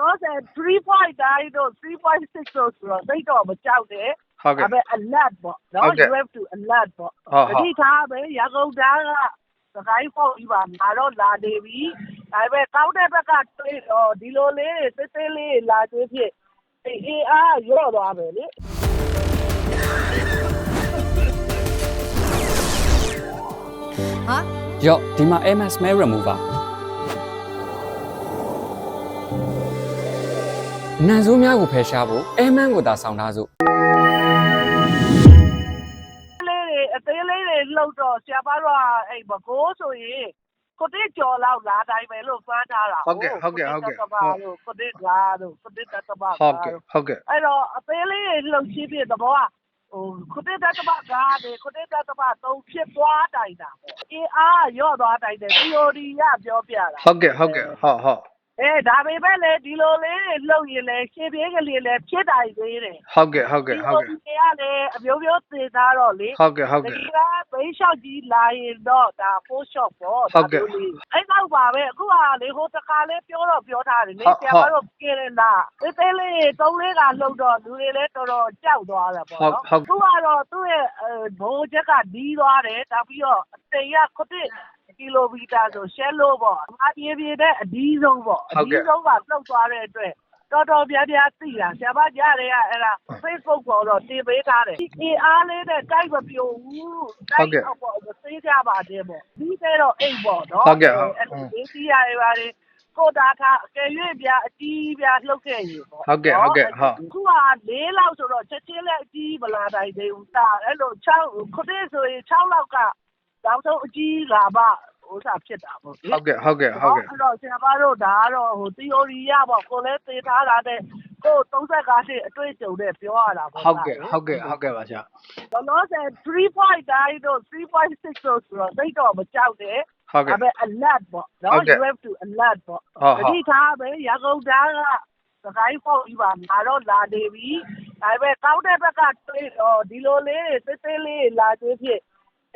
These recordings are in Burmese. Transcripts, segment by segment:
လောလောဆယ်3.9တို့3.6တို့ဆိုတော့သိတော့မကြောက်တယ်ဟုတ်ကဲ့ဒါပေမဲ့ alert ပေါ့ဟုတ်နော်ကဲ့ you have to alert ပေါ့ဟုတ်တဟုတ်တိထားပဲရကုန်သားကစကိုင်းဖောက်ပြီးပါငါတော့လာနေပြီဒါပေမဲ့ကောင်းတဲ့ဘက်ကတွေ့တော့ဒီလိုလေးတွေသေးသေးလေးလာသေးဖြစ်အေးအေးအားရော့သွားပဲလေဟာရော့ဒီမှာ MS Mail Remover နန်ဆိုးများကိုဖယ်ရှားဖို့ Airman ကိုသာဆောင်ထားစို့လေးတွေအသေးလေးတွေလှုပ်တော့ဆရာမတို့ကအဲ့ဘကိုးဆိုရင်ကိုတိကျော်လောက်လာတိုင်းပဲလို့ဖမ်းထားတာဟုတ်ကဲ့ဟုတ်ကဲ့ဟုတ်ကဲ့ကိုတိတတပါလို့ကိုတိကားလို့ကိုတိတတပါဟုတ်ကဲ့ဟုတ်ကဲ့အဲ့တော့အသေးလေးတွေလှုပ်ရှင်းပြသဘောကဟိုကိုတိတတပါကားတယ်ကိုတိတတပါသုံးဖြစ်သွားတိုင်းတာပေါ့အေးအားရော့သွားတိုင်းတယ် theory ရပြောပြတာဟုတ်ကဲ့ဟုတ်ကဲ့ဟုတ်ဟုတ် အဲဒါပေမဲ့လေဒီလိုလေးတွေလှုပ်ရင်လေရှင်းပြေးကလေးလည်းဖြစ်တိုင်းသေးတယ်ဟုတ်ကဲ့ဟုတ်ကဲ့ဟုတ်ကဲ့ဒီလိုတွေကလည်းအမျိုးမျိုးသိသားတော့လေဟုတ်ကဲ့ဟုတ်ဒီကဲ့ကဘိန်းလျှောက်ကြီးလာရင်တော့ဒါပိုးလျှောက်ပေါ့ဟုတ်ကဲ့ဒါမျိုးလေးအဲ့တော့ပါပဲအခုကလေဟိုတခါလေးပြောတော့ပြောထားတယ်လေဟုတ်ဆရာမတို့ပြင်းနေတာတေးသေးလေးသုံးလေးကလှုပ်တော့လူတွေလည်းတော်တော်ကြောက်သွားတာပေါ့ဟုတ်နော်ဟုတ်သူကတော့သူ့ရဲ့အဲဘိုးချက်ကဒီးသွားတယ်ဒါပြီးတော့အတိမ်ကခုတစ် ကီလိုမီတာဆိုရှဲလို့ပေါ့အမပြေးပြေးတဲ့အဒီးဆုံးပေါ့အဒီးဆုံးကလှုပ်သွားတဲ့အတွက်တော်တော်များများသိတာဆရာမကြားတယ်ကအဲ့ဒါ Facebook ပေါ်တော့တင်ပေးထားတယ်ဒီအားလေးနဲ့တိုက်မပြိုဘူးတိုက်တော့ပေါ့သိကြပါတယ်ပေါ့ဒီကတော့အိတ်ပေါ့နော်အဲ့ဒီစီရရပါတယ်ကိုတာထားကဲရွေ့ပြအကြီးပြလှုပ်ခဲ့ရေပေါ့ဟုတ်ကဲ့ဟုတ်ကဲ့ဟုတ်ခုက၄လောက်ဆိုတော့ချက်ချင်းလည်းအကြီးမလာနိုင်သေးဘူးဒါအဲ့လို6ခုတည်းဆိုရင်6လောက်ကနောက်ဆုံးအကြီးလာပါ ဥစ္စာဖြစ်တာပေါ့ဟုတ်ကဲ့ဟုတ်ကဲ့ဟုတ်ကဲ့အဲ့တော့ဆရာမတို့ဒါကတော့ဟို theory ရပေါ့ကိုလည်းသိထားတာတဲ့ကို35ရှိအတွေ့အကြုံနဲ့ပြောရတာပေါ့ဟုတ်ကဲ့ဟုတ်ကဲ့ဟုတ်ကဲ့ပါဆရာလောလောဆယ်3.9တို့3.6တို့ဆိုတော့သိတော့မကြောက်တယ်ဟုတ်ကဲ့ဒါပေမဲ့ alert ပေါ့ဟုနော်တ်ကဲ့ you have to alert ပေါ့ဟုတ်တဟုတ်တိထားပဲရကုန်သားကစကိုင်းဖောက်ပြီးပါငါတော့လာနေပြီဒါပေမဲ့ကောင်းတဲ့ဘက်ကတွေ့တော့ဒီလိုလေးတွေသေးသေးလေးလာသေးဖြစ်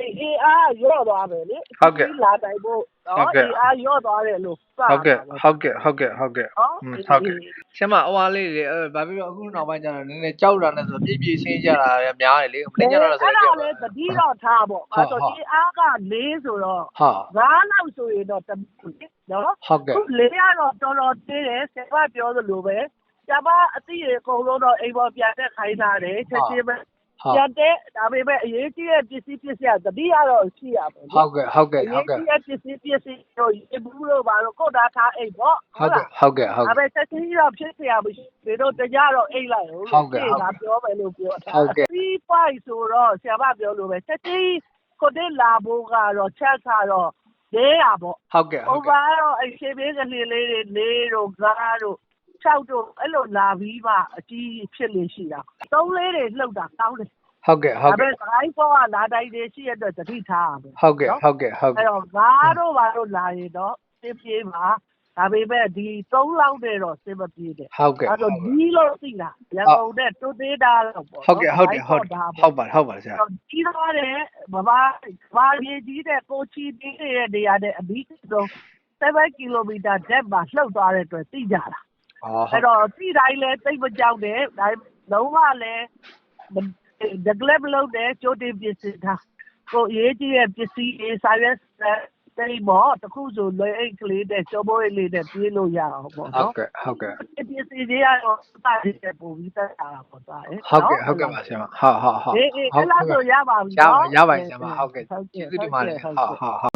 အေးအေးအားရော့သွားပဲလေဟုတ်ကဲ့ဒီလာတိုင်းဖို့ဟုတ်နော်ကဲ့အေးအားရော့သွားတယ်လို့စဟုတ်ကဲ့တာပေါ့ဟုတ်ကဲ့ဟုတ်ကဲ့ဟုတ်ကဲ့နော်อืมဟုတ်ကဲ့ဆရာမအဝါလေးတွေအဲဘာဖြစ်လို့အခုနောက်ပိုင်းကျတော့နည်းနည်းကြောက်တာနဲ့ဆိုပြည့်ပြည့်ဆင်းကြတာလည်းများတယ်လေမင်းကျတော့ဆိုအဲ့တော့ဒါလည်းသတိတော့ထားပေါ့အဲ့တော့ဒီအားကလေးဆိုတော့ဟာငါးလောက်ဆိုရင်တော့တမီးနော်ဟုတ်ကဲ့ခုလေးကတော့တော်တော်သေးတယ်ဆရာကပြောသလိုပဲဆရာမအတိအကုန်လုံးတော့အိမ်ပေါ်ပြန်တက်ခိုင်းထားတယ်ချက်ချင်းပဲ ဟုတ် ပြန်တက်ဒါပေမဲ့အရေးကြီးတဲ့ပစ္စည်းပစ္စည်းကသတိရတော့ရှိရပါဘူး ဟုတ်ကဲ့ဟုတ်ကဲ့ အ ဟုတ် ရေး ကဲ့ ကြီးတဲ့ပစ္စည်းပစ္စည်းတော့ရေဘူးလို့ပါတော့ကိုတာထားအိမ်ပေါ့ ဟုတ်ကဲ့ဟုတ်ကဲ့ဟုတ် ဒါ ကဲ့ ပေမဲ့ချက်ချင်းတော့ဖြစ်เสียမရှိဒီတော့တရားတော့အိမ်လိုက်ဟုတ် ဟုတ်ကဲ့ ဒါပြောမယ်လို့ပြောတာ ဟုတ်ကဲ့ ဒီပိုက်ဆိုတော့ဆရာမပြောလို့ပဲချက်ချင်းကိုတဲ့လာဖို့ကတော့ချက်ခါတော့လဲရပေါ့ ဟုတ်ကဲ့ ။ ဟုတ် over ကဲ့ တော့အဲ့ရှေးဘေးကလေးလေးတွေလေးတို့ကားတို့ ၆တို့အဲ့လိုလာပြီးမှအကြီးဖြစ်နေရှိတာ။သုံးလေးတွေလှုပ်တာကောင်းတယ်ဟုတ်ကဲ့။ဟုတ်ဒါပေကဲ့မဲ့စကိုင်းပေါ်ကလာတိုင်းတွေရှိရတဲ့သတိထားရမယ်ဟုတ်ကဲ့ဟုတ်ကဲ့ဟုတ်။အဲ့ကဲ့တော့ငါတို့ဘာလို့လာရင်တော့သိပြေးပါ။ဒါပေမဲ့ဒီသုံးလောက်တဲ့တော့စိမပြေးတယ်ဟုတ်ကဲ့။အဲ့တော့ဒီလိုသိလား။ရန်ကုန်တဲ့တိုးသေးတာတော့ပေါ့ဟုတ်ကဲ့ဟုတ်ကဲ့ဟုတ်ဟုတ်ပါဟုတ်ပါဆရာကြီးသွားတယ်ဗမာဗာပြေးကြီးတဲ့ကိုချီတီးတဲ့နေရာတဲ့အပြီးဆုံး7ကီလိုမီတာ depth မှာလှုပ်သွားတဲ့အတွက်သိကြတာ အော်အဲ့တော့သိတိုင်းလဲသိမကြောက်တယ်ဒါလုံးဝလည်းဒကလက်လုံးတဲ့ကြိုတင်ပစ္စည်းထားကိုအရေးကြီးတဲ့ပစ္စည်းတွေစာရွက်တိတ်မောတခုဆိုလွယ်အိတ်ကလေးတဲ့ကျော်ပိုးလေးနဲ့ပြေးလို့ရအောင်ပေါ့ဟုတ်နော်ကဲ့ဟုတ်ကဲ့ပစ္စည်းတွေကတော့တားတဲ့ပုံပြီးတက်တာပေါ့သားရဲ့ဟုတ်ကဲ့ဟုတ်ကဲ့ပါဆရာမဟုတ်ဟုတ်ဟုတ်အေးအေးအဲ့လားဆိုရပါပြီရပါနော်ရပါဆရာမဟုတ်ကဲ့ကျေးဇူးတင်ပါတယ်ဟုတ်ဟုတ်ဟုတ်